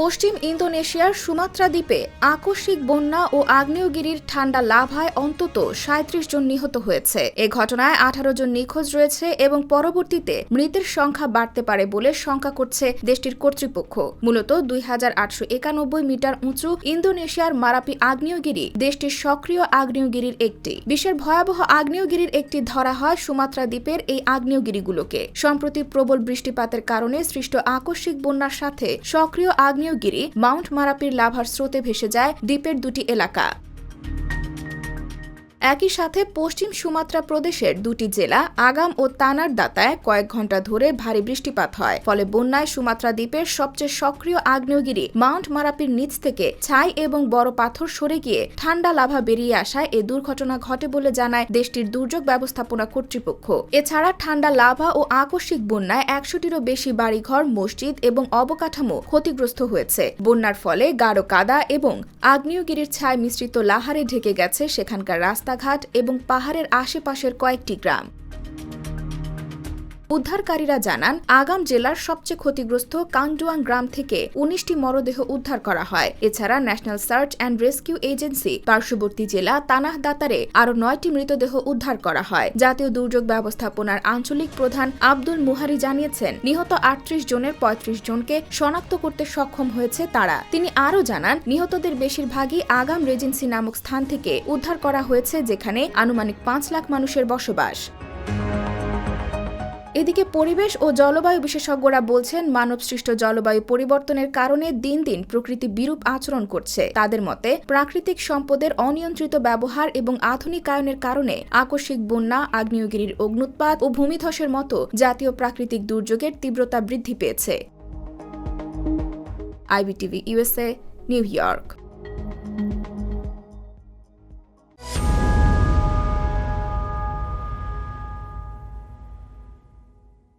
পশ্চিম ইন্দোনেশিয়ার সুমাত্রা দ্বীপে আকস্মিক বন্যা ও আগ্নেয়গিরির ঠান্ডা লাভায় অন্তত সাঁত্রিশ জন নিহত হয়েছে। এ ঘটনায় আঠারো জন নিখোঁজ রয়েছে এবং পরবর্তীতে মৃতের সংখ্যা বাড়তে পারে বলে শঙ্কা করছে দেশটির কর্তৃপক্ষ। মূলত দুই হাজার আটশো একানব্বই মিটার উঁচু ইন্দোনেশিয়ার মারাপি আগ্নেয়গিরি দেশটির সক্রিয় আগ্নেয়গিরির একটি। বিশ্বের ভয়াবহ আগ্নেয়গিরির একটি ধরা হয় সুমাত্রা দ্বীপের এই আগ্নেয়গিরিগুলোকে। সম্প্রতি প্রবল বৃষ্টিপাতের কারণে সৃষ্ট আকস্মিক বন্যার সাথে সক্রিয় আগ্নেয়গিরি মাউন্ট মারাপির লাভার স্রোতে ভেসে যায় দ্বীপের দুটি এলাকা। একই সাথে পশ্চিম সুমাত্রা প্রদেশের দুটি জেলা, আগাম ও তানার দাতায় কয়েক ঘণ্টা ধরে ভারী বৃষ্টিপাত হয়। ফলে বন্যায় সুমাত্রা দ্বীপের সবচেয়ে সক্রিয় আগ্নেয়গিরি মাউন্ট মারাপির নিচ থেকে ছাই এবং বড় পাথর সরে গিয়ে ঠান্ডা লাভা বেরিয়ে আসায় এ দুর্ঘটনা ঘটে বলে জানায় দেশটির দুর্যোগ ব্যবস্থাপনা কর্তৃপক্ষ। এছাড়া ঠান্ডা লাভা ও আকস্মিক বন্যায় একশোটিরও বেশি বাড়িঘর, মসজিদ এবং অবকাঠামো ক্ষতিগ্রস্ত হয়েছে। বন্যার ফলে গাঢ় কাদা এবং আগ্নেয়গিরির ছায় মিশ্রিত লাহারে ঢেকে গেছে সেখানকার রাস্তাঘাট এবং পাহাড়ের আশেপাশের কয়েকটি গ্রাম। উদ্ধারকারীরা জানান, আগাম জেলার সবচেয়ে ক্ষতিগ্রস্ত কাংডুয়াং গ্রাম থেকে উনিশটি মরদেহ উদ্ধার করা হয়। এছাড়া national search and rescue agency পার্শ্ববর্তী জেলা তানাহ দাতারে আরও নয়টি মৃতদেহ উদ্ধার করা হয়। জাতীয় দুর্যোগ ব্যবস্থাপনার আঞ্চলিক প্রধান আব্দুল মুহারি জানিয়েছেন, নিহত আটত্রিশ জনের পঁয়ত্রিশ জনকে শনাক্ত করতে সক্ষম হয়েছে তারা। তিনি আরও জানান, নিহতদের বেশিরভাগই আগাম রেজেন্সি নামক স্থান থেকে উদ্ধার করা হয়েছে যেখানে আনুমানিক পাঁচ লাখ মানুষের বসবাস। এদিকে পরিবেশ ও জলবায়ু বিশেষজ্ঞরা বলছেন, মানবসৃষ্ট জলবায়ু পরিবর্তনের কারণে দিন দিন প্রকৃতি বিরূপ আচরণ করছে। তাদের মতে, প্রাকৃতিক সম্পদের অনিয়ন্ত্রিত ব্যবহার এবং আধুনিকায়নের কারণে আকস্মিক বন্যা, আগ্নেয়গিরির অগ্নুৎপাত ও ভূমিধসের মতো জাতীয় প্রাকৃতিক দুর্যোগের তীব্রতা বৃদ্ধি পেয়েছে। IBTV USA New York.